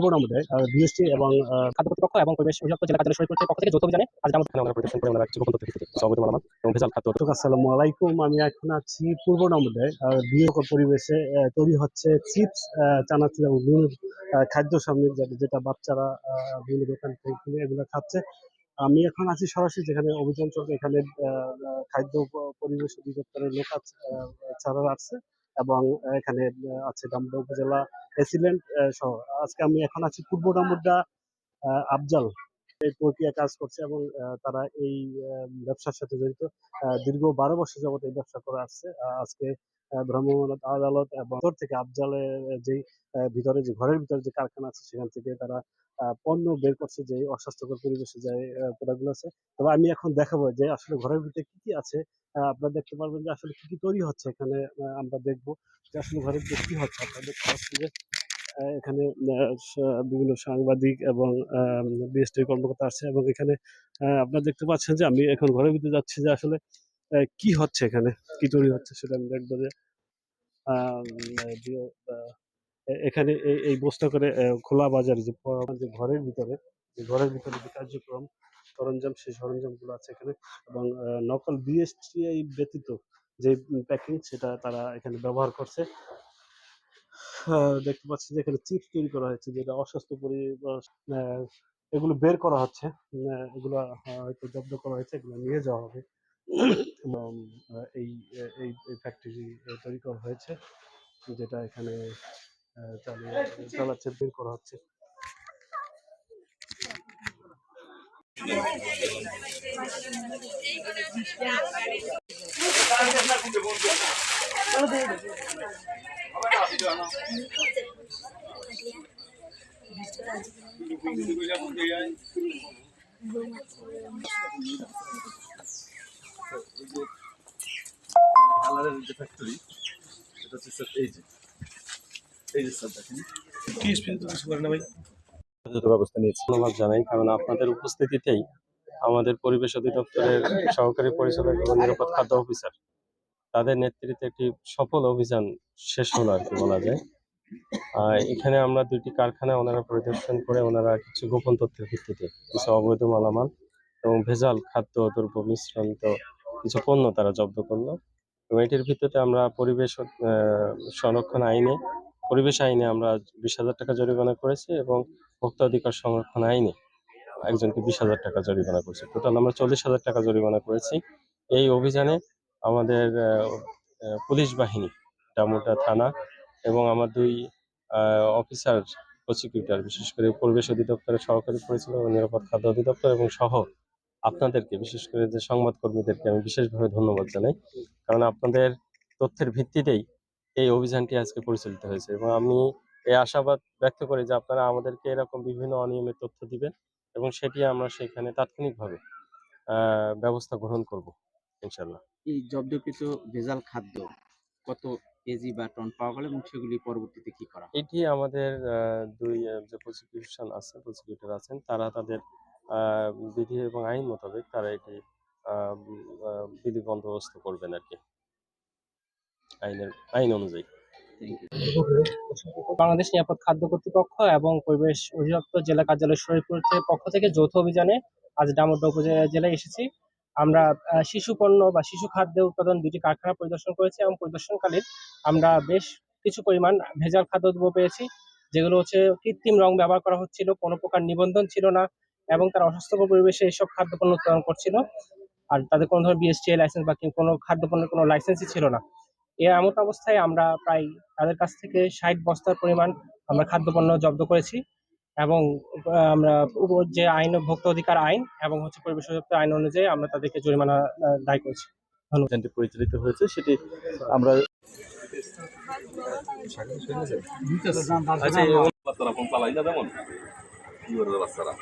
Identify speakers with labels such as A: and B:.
A: খাদ্য
B: আলাইকুম। আমি এখন আছি পূর্ব নম্বরে বিয়ে পরিবেশে তৈরি হচ্ছে চিপস চানাচুর এবং খাদ্য সামগ্রী যেটা- বাচ্চারা বিভিন্ন দোকান থেকে এগুলো খাচ্ছে। আমি এখন আছি সরাসরি যেখানে অভিযান চলছে এখানে খাদ্য পরিবেশ অধিদপ্তরের লোক ছাড়া আছে এবং এখানে আছে ডামডা উপজেলা প্রেসিডেন্ট সহ। আজকে আমি এখন আছি পূর্ব নম্বরটা আফজাল। এই প্রক্রিয়া কাজ করছে এবং তারা এই ব্যবসার সাথে জড়িত। দীর্ঘ বারো বছর যাবত এই ব্যবসা করে আসছে। আজকে ভ্রাম্যমাণ আদালত ভিতর থেকে আফজালের যে ভিতরে যে ঘরের ভিতরে যে কারখানা আছে, সেখান থেকে তারা পণ্য বের করছে যে অস্বাস্থ্যকর পরিবেশে যে প্রোডাক্টগুলো আছে। তবে আমি এখন দেখাবো যে আসলে ঘরের ভিতরে কি কি আছে। আপনারা দেখতে পারবেন যে আসলে কি কি তৈরি হচ্ছে এখানে আমরা দেখব যে আসলে ঘরের ভিতরে কি হচ্ছে। আপনারা দেখতে পাচ্ছেন যে এখানে বিভিন্ন সাংবাদিক এবং বিএসটির কর্মকর্তা আছে এবং এখানে আপনারা দেখতে পাচ্ছেন যে আমি এখন ঘরের ভিতরে যাচ্ছি যে আসলে কি হচ্ছে এখানে? কি তৈরি হচ্ছে সেটা আমি দেখব যে এখানে এই বস্তা করে খোলা বাজারে যে ঘরের ভিতরে ঘরের ভিতরে যে কার্যক্রম সরঞ্জাম সেই সরঞ্জামগুলো আছে এখানে এবং নকল বিএসটিআই ব্যতীত যে প্যাকিং সেটা তারা এখানে ব্যবহার করছে। দেখতে পাচ্ছি যে এখানে চিপস তৈরি করা হয়েছে যেটা অস্বাস্থ্য পরিবেশ আহ, এগুলো বের করা হচ্ছে। এগুলো হয়তো জব্দ করা হয়েছে এগুলো নিয়ে যাওয়া হবে। এই এই এই ফ্যাক্টরি তৈরি করা হয়েছে যেটা এখানে চালাচ্ছে বের করা হচ্ছে।
C: আপনাদের উপস্থিতিতেই আমাদের পরিবেশ অধিদপ্তরের সহকারী পরিচালক এবং নিরাপদ খাদ্য অফিসার তাদের নেতৃত্বে একটি সফল অভিযান শেষ হলো আর কি বলা যায় এখানে আমরা দুইটি কারখানা ওনারা পরিদর্শন করে ওনারা কিছু গোপন তথ্যের ভিত্তিতে কিছু অবৈধ মালামাল এবং ভেজাল খাদ্য দ্রব্য মিশ্রিত কিছু পণ্য তারা জব্দ করল এবং এটির ভিত্তিতে আমরা পরিবেশ সংরক্ষণ আইনে, পরিবেশ আইনে আমরা বিশ হাজার টাকা জরিমানা করেছি এবং ভোক্তা অধিকার সংরক্ষণ আইনে একজনকে বিশ হাজার টাকা জরিমানা করেছি। টোটাল আমরা চল্লিশ হাজার টাকা জরিমানা করেছি। এই অভিযানে আমাদের পুলিশ বাহিনী, ডামুটা থানা এবং আমার দুই অফিসার প্রসিকিউটর বিশেষ করে পরিবেশ অধিদপ্তরের সহকারী পরিচালক নিরাপদ খাদ্য অধিদপ্তর এবং সহ আপনাদেরকে বিশেষ করে যে সংবাদকর্মীদেরকে আমি বিশেষভাবে ধন্যবাদ জানাই। কারণ আপনাদের তথ্যের ভিত্তিতেই এই অভিযানটি আজকে পরিচালিত হয়েছে এবং আমি এই আশাবাদ ব্যক্ত করি যে আপনারা আমাদেরকে এরকম বিভিন্ন অনিয়মের তথ্য দিবেন এবং সেটি আমরা সেখানে তাৎক্ষণিকভাবে ব্যবস্থা গ্রহণ করব ইনশাল্লাহ
D: এই জব্দকৃত ভেজাল খাদ্য কত কেজি বা টন পাওয়া গেল এবং সেগুলি পরবর্তীতে কি করা
C: এটি আমাদের দুই যে প্রসিকিউশন আছে প্রসিকিউটর আছেন তারা তাদের বিধি এবং আইন মোতাবেক তারা এটি বিধি বন্দোবস্ত করবেন আর কি আইনের, আইন অনুযায়ী।
A: বাংলাদেশ নিরাপদ খাদ্য কর্তৃপক্ষ এবং পরিবেশ অধিদপ্তর জেলা কার্যালয় শরীরপুরের পক্ষ থেকে যৌথ অভিযানে আজ ডামোড্ডা জেলায় এসেছি। আমরা শিশু পণ্য বা শিশু খাদ্য উৎপাদন দুটি কারখানা পরিদর্শন করেছি এবং পরিদর্শনকালীন আমরা বেশ কিছু পরিমাণ ভেজাল খাদ্যদ্রব্য পেয়েছি, যেগুলো হচ্ছে কৃত্রিম রং ব্যবহার করা হচ্ছিল, কোনো প্রকার নিবন্ধন ছিল না। এবং তারা অস্বাস্থ্যকর পরিবেশে এইসব খাদ্য পণ্য উৎপাদন করছিল। আর তাদের কোনো ধরনের বিএসটিআই লাইসেন্স বা কোনো খাদ্য পণ্যের কোনো লাইসেন্সই ছিল না। এর এমন অবস্থায় আমরা প্রায় তাদের কাছ থেকে ষাট বস্তার পরিমাণ আমরা খাদ্যপণ্য জব্দ করেছি এবং আমরা যে আইন ভোক্তা অধিকার আইন এবং হচ্ছে পরিবেশ অধিদপ্তর আইন অনুযায়ী আমরা তাদেরকে জরিমানা দায় করেছি।
E: অভিযানটি পরিচালিত হয়েছে সেটি আমরা আচ্ছা কি করবে বাচ্চারা।